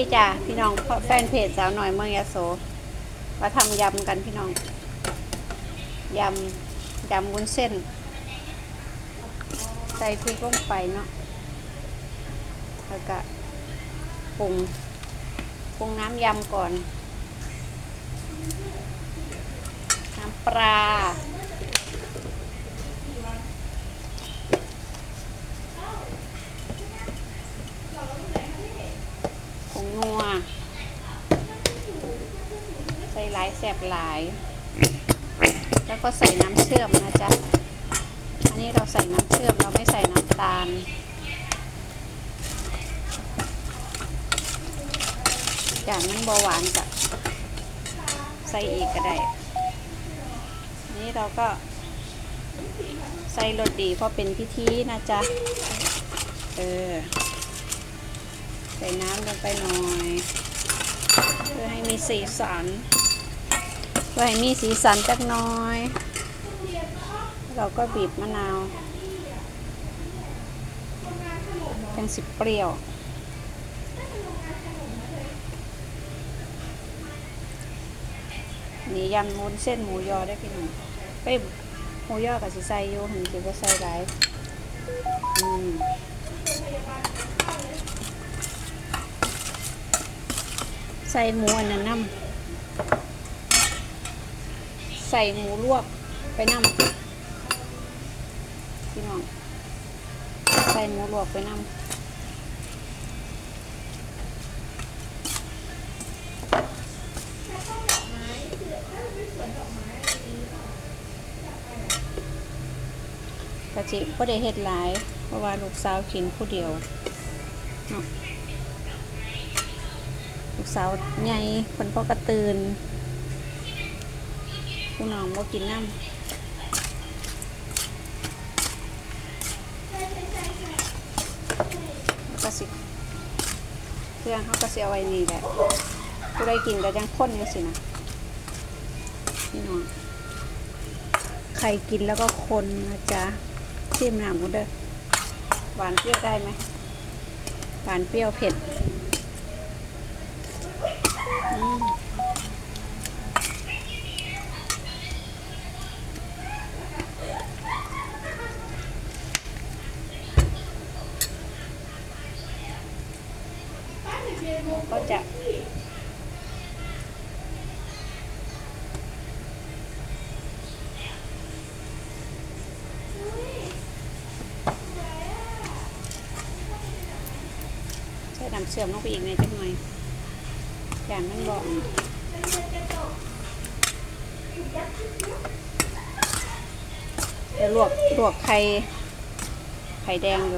พี่จ้าพี่น้องแฟนเพจสาวหน่อยเมืองยะโสมาทำยำกันพี่น้องยำยำวุ้นเส้น ใส่พริกลงไปเนาะแล้วก็ปรุงปรุงน้ำยำก่อน น้ำปลา งนัว ใส่หลายแสบหลาย แล้วก็ใส่น้ำเชื่อมนะจ๊ะ อันนี้เราใส่น้ำเชื่อมเราไม่ใส่น้ำตาล อย่างนั้นเบาหวานจะใส่อีกก็ได้ นี้เราก็ใส่รสดีเพราะเป็นพิธีนะจ๊ะ เออ ส่น้ำลงไปหน่อย เพื่อให้มีสีสันเพื่อให้มีสีสันจักน้อย เราก็บีบมะนาวเป็นสิบเปรี้ยวนี่ยำมุนเส้นหมูยอได้พี่หนุ่มเอ้ยหมูยอกับสิใส่อยู่หันสิว่าใส่ไรอืม ใส่หมูอันนั้นน้ำใส่หมูลวกไปน้ำพี่น้องใส่หมูลวกไปน้ำกะจิก็ได้เฮ็ดหลาย เพราะว่าลูกสาวกินผู้เดียวเนาะ กสาวใหญ่คนพ่อกระตือนผู้น้องบ่กินน้ำก็สิเครื่องเขาก็สิเอาไว้นี่แหละผู้ใดกินก็ยังข้นอยู่สินะพี่น้องใครกินแล้วก็คนนะจ๊ะชิมหน้ำกูเด้อหวานเปรี้ยวได้ไหมหวานเปรี้ยวเผ็ด อืม ก็จะใส่น้ำเชื่อมลงไปอีกในจักหน่อยอย่างมันบอกเดี๋ยวลวกลวกไข่ไข่แดงอยู่